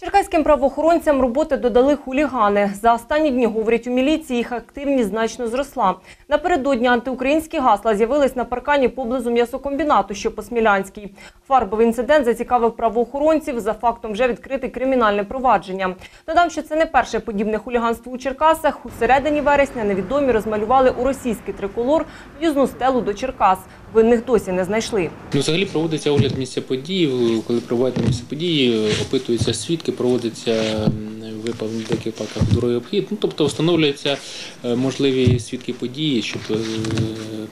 Черкаським правоохоронцям роботи додали хулігани. За останні дні, говорять у міліції, їх активність значно зросла. Напередодні антиукраїнські гасла з'явились на паркані поблизу м'ясокомбінату, що по Смілянській. Фарбовий інцидент зацікавив правоохоронців. За фактом вже відкрите кримінальне провадження. Додам, що це не перше подібне хуліганство у Черкасах. У середині вересня невідомі розмалювали у російський триколор в'їзну стелу до Черкас. Винних досі не знайшли. Ну, взагалі проводиться огляд місця події. Коли проводять місце події, опитуються свідки, проводиться м, випав деяких випадках дорогий обхід. Ну, тобто встановлюються е, можливі свідки події, щоб е,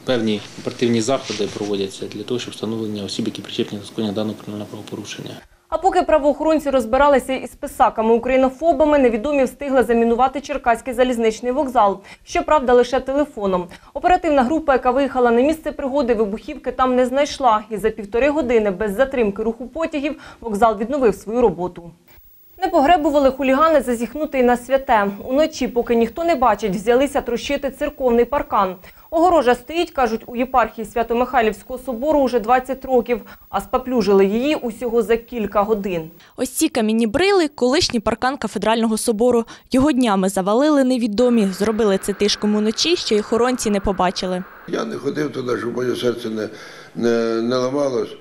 певні оперативні заходи проводяться для того, щоб встановлення осіб, які причетні до скоєння даного кримінального правопорушення. А поки правоохоронці розбиралися із писаками українофобами, невідомі встигли замінувати Черкаський залізничний вокзал. Щоправда, лише телефоном. Оперативна група, яка виїхала на місце пригоди, вибухівки там не знайшла. І за півтори години без затримки руху потягів вокзал відновив свою роботу. Не погребували хулігани зазіхнути й на святе. Уночі, поки ніхто не бачить, взялися трощити церковний паркан. Огорожа стоїть, кажуть, у єпархії Свято-Михайлівського собору уже 20 років, а спаплюжили її усього за кілька годин. Ось ці камінні брили – колишній паркан кафедрального собору. Його днями завалили невідомі, зробили це тишком уночі, що й охоронці не побачили. Я не ходив туди, щоб моє серце не, не, не ламалось.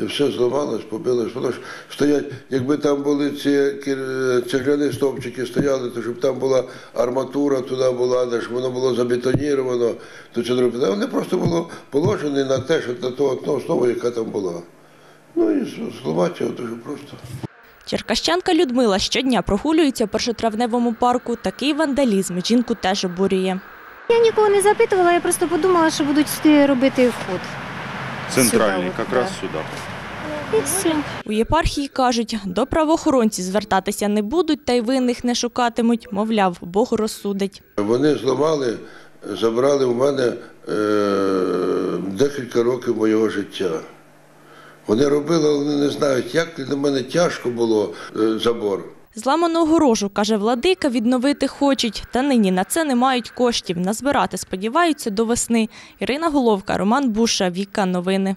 І все зламалось, побилось. Воно ж стоять, якби там були ці кір- цегляні стовпчики стояли, то щоб там була арматура, туди була, де ж воно було забетоніровано, то це зробити. А Вони просто було положені на те, що на ту ту основу, яка там була. Ну і зламати його дуже просто. Черкащанка Людмила щодня прогулюється у першотравневому парку. Такий вандалізм жінку теж обурює. Я нікого не запитувала, я просто подумала, що будуть робити вход. Центральный, Сюда вот, как да. раз сюда. І все. У єпархії кажуть, до правоохоронців звертатися не будуть та й винних не шукатимуть. Мовляв, Бог розсудить. Вони зламали, забрали в мене е, декілька років моєго життя. Вони робили, але вони не знають, як для мене тяжко було е, забор. Зламану огорожу, каже владика, відновити хочуть. Та нині на це не мають коштів. Назбирати сподіваються до весни. Ірина Головка, Роман Буша, Віка. Новини.